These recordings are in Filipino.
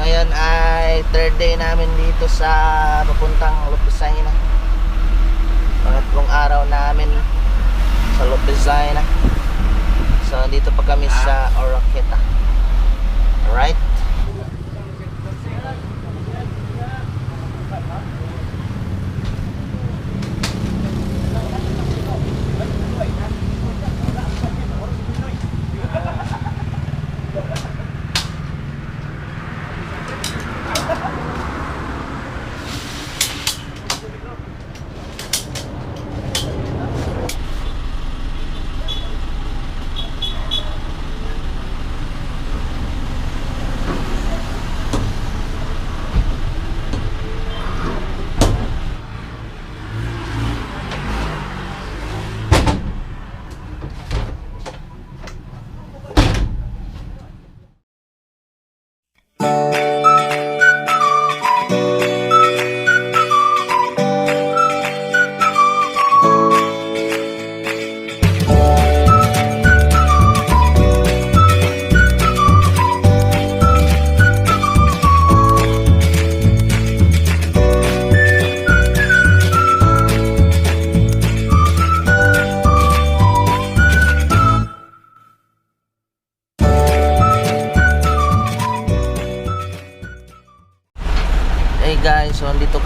ngayon ay third day namin dito sa papuntang Lupisayna. Pangatlong araw namin sa Lupisayna. So, dito pa kami sa Oroqueta. Alright?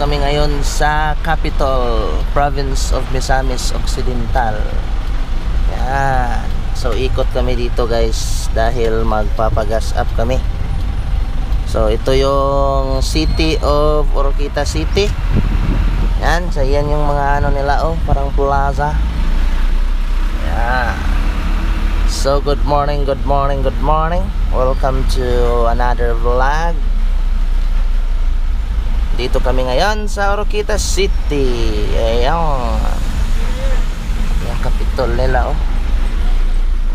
Kami ngayon sa capital province of Misamis Occidental. Yan. So ikot kami dito guys dahil magpapagas up kami. So ito yung city of Oroquita City. Yan, so yan yung mga ano nila oh, parang plaza. Yan. So good morning, good morning, good morning. Welcome to another vlog. Dito kami ngayon sa Oroquita City. Ayan. Yung kapitol nila, oh.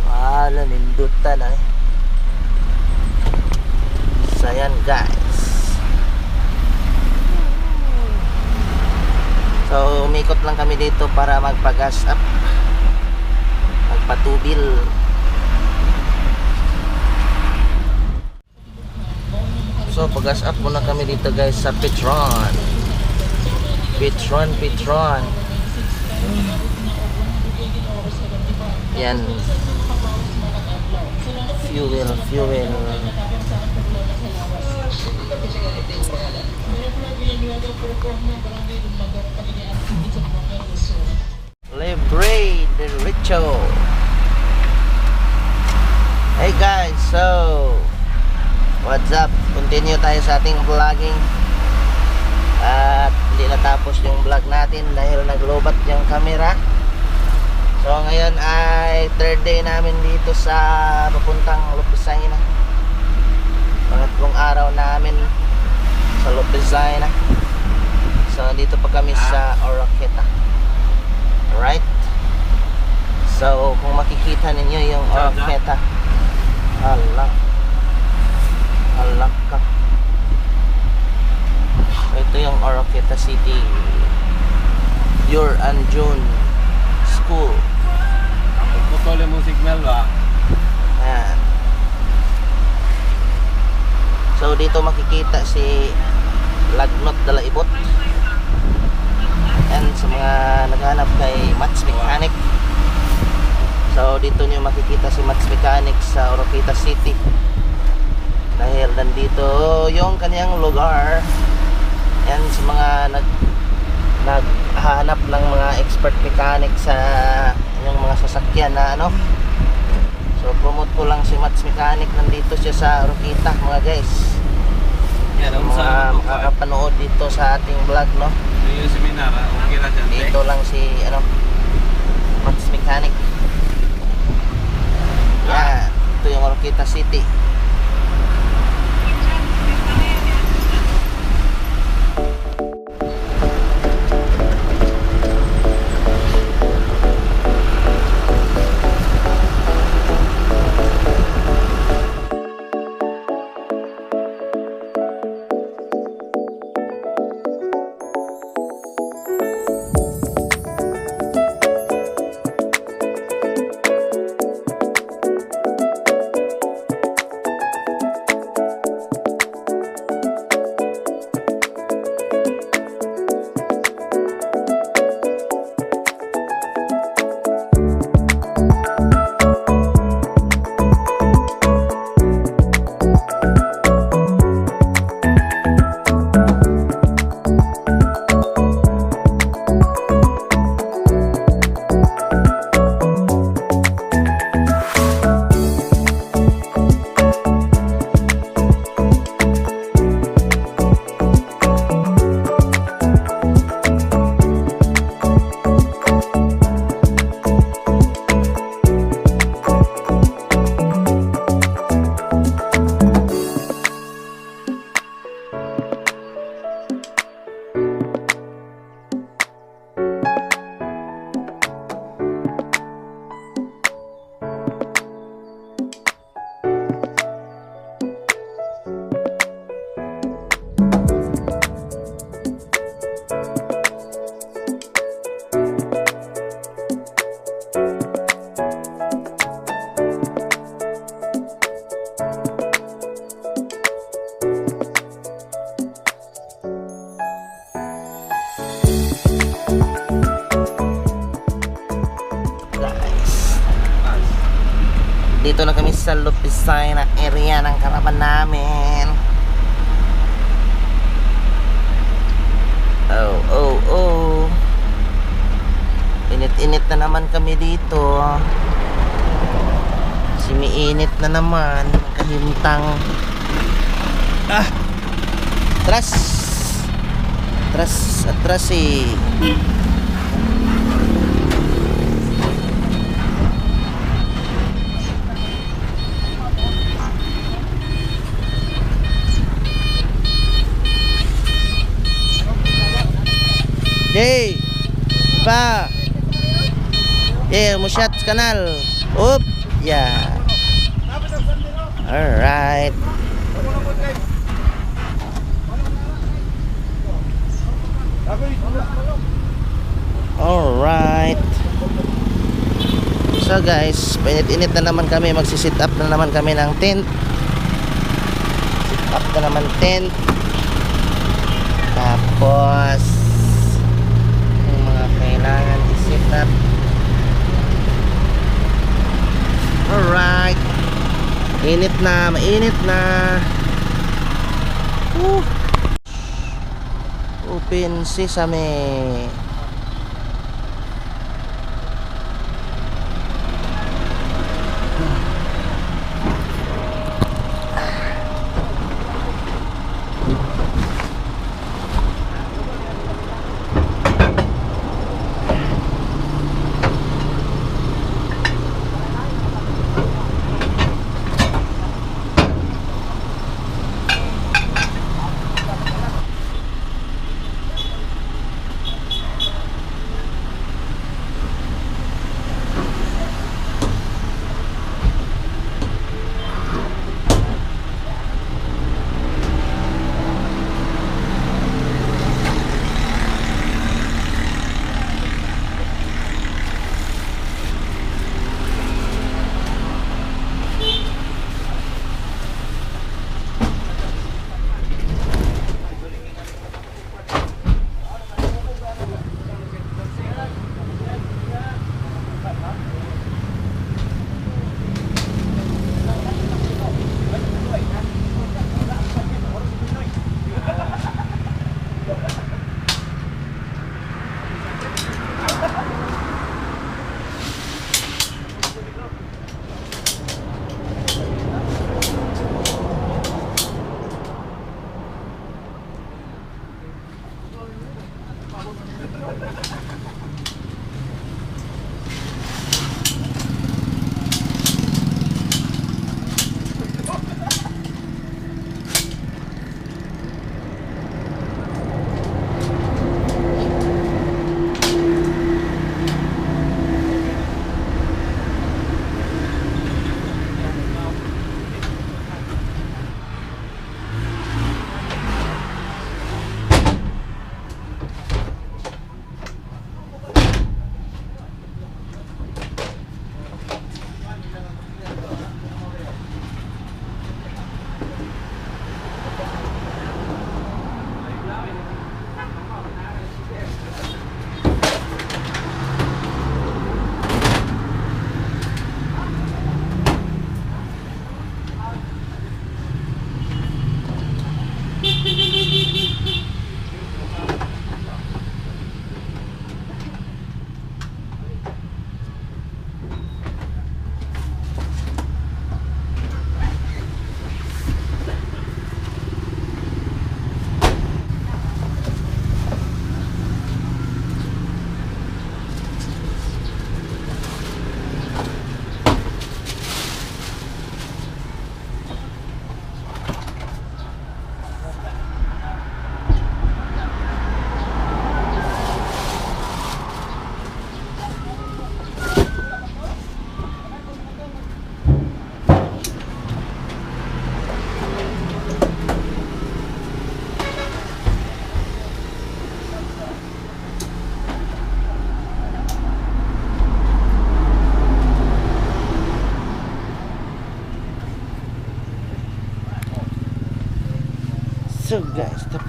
Wala, nindutan, eh. So, ayan, guys. So, umikot lang kami dito para magpagas up. Magpatubil. So, pagas up muna kami dito guys sa Petron. Petron, Petron. Yan. Fuel, fuel. Libre Derecho. Hey guys, so What's up? Continue tayo sa ating vlogging. At hindi natapos yung vlog natin dahil naglobat yung camera. So ngayon ay third day namin dito sa papuntang Lupisayna Pangatlong araw namin sa Lupisayna So dito pa kami sa Oroqueta Alright? So kung makikita ninyo yung Oroqueta Allah Alak ka. Ito yung Oroqueta City. Pure and June School. Putol mo signal ba? Ayan. So dito makikita si Lagnot Dalaibot. And sa mga naghanap kay Mats Mechanic. So dito niyo makikita si Mats Mechanic sa Oroqueta City nandito yung kanyang lugar. Yan sa mga nag naghahanap ng mga expert mechanic sa yung mga sasakyan na ano. So promote ko lang si Mats Mechanic. Nandito siya sa Rokita mga guys. Yan, ang mga makakapanood dito sa ating vlog no? Yung seminar, ah, okay na dyan. dito lang si ano Mats Mechanic. Yan ito yung Rokita City sa Lupisay area ng karaban namin. Oh, oh, oh. Init-init na naman kami dito. Simiinit na naman. Kahintang. Ah! Atras! Atras, atras eh. Yay! Pa! Yeah, musyat kanal. Up! Yeah. Alright. Alright. So guys, painit-init na naman kami. Magsisit up na naman kami ng tent. Sit up na naman tent. Tapos, kailangan i-sit up. Alright. Init na, mainit na. Woo. Open sesame.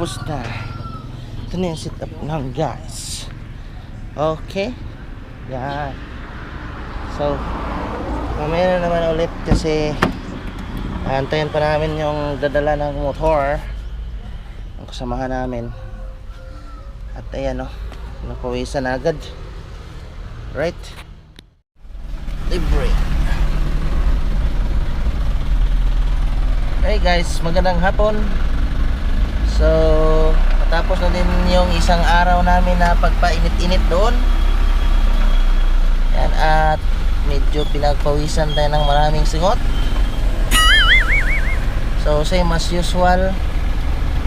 Tapos na. Ito na yung sit up ng guys. Okay. Yan. So, mamaya na naman ulit kasi antayin pa namin yung dadala ng motor ang kasamahan namin at ayan o napawisan agad right libre hey guys magandang hapon so matapos na din yung isang araw namin na pagpainit-init doon. Yan at medyo pinagpawisan tayo ng maraming singot. So same as usual.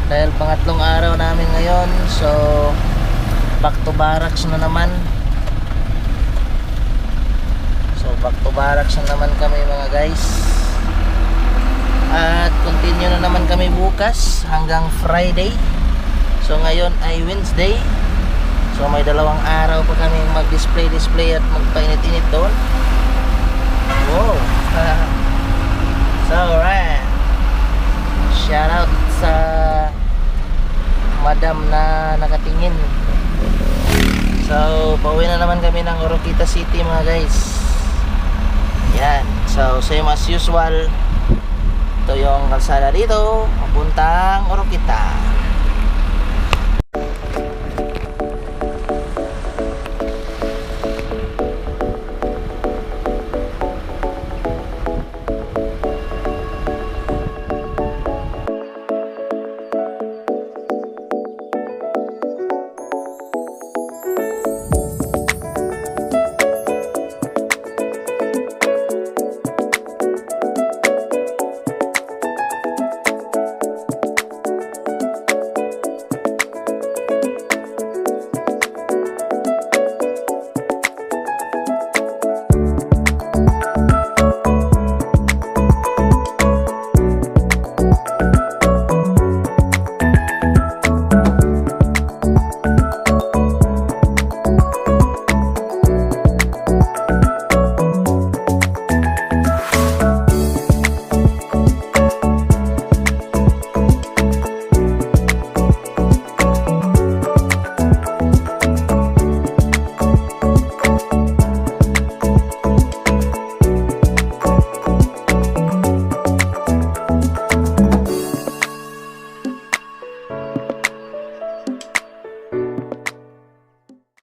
Dahil pangatlong araw namin ngayon so back to barracks na naman. So back to barracks na naman kami mga guys at continue na naman kami bukas hanggang Friday. So ngayon ay Wednesday. So may dalawang araw pa kami mag-display display at magpainit-init doon. Wow. So right shout out sa madam na nakatingin. So pauwi na naman kami ng Oroquita City mga guys. Yan. So same as usual ito yung kalsada dito papuntang Oroquita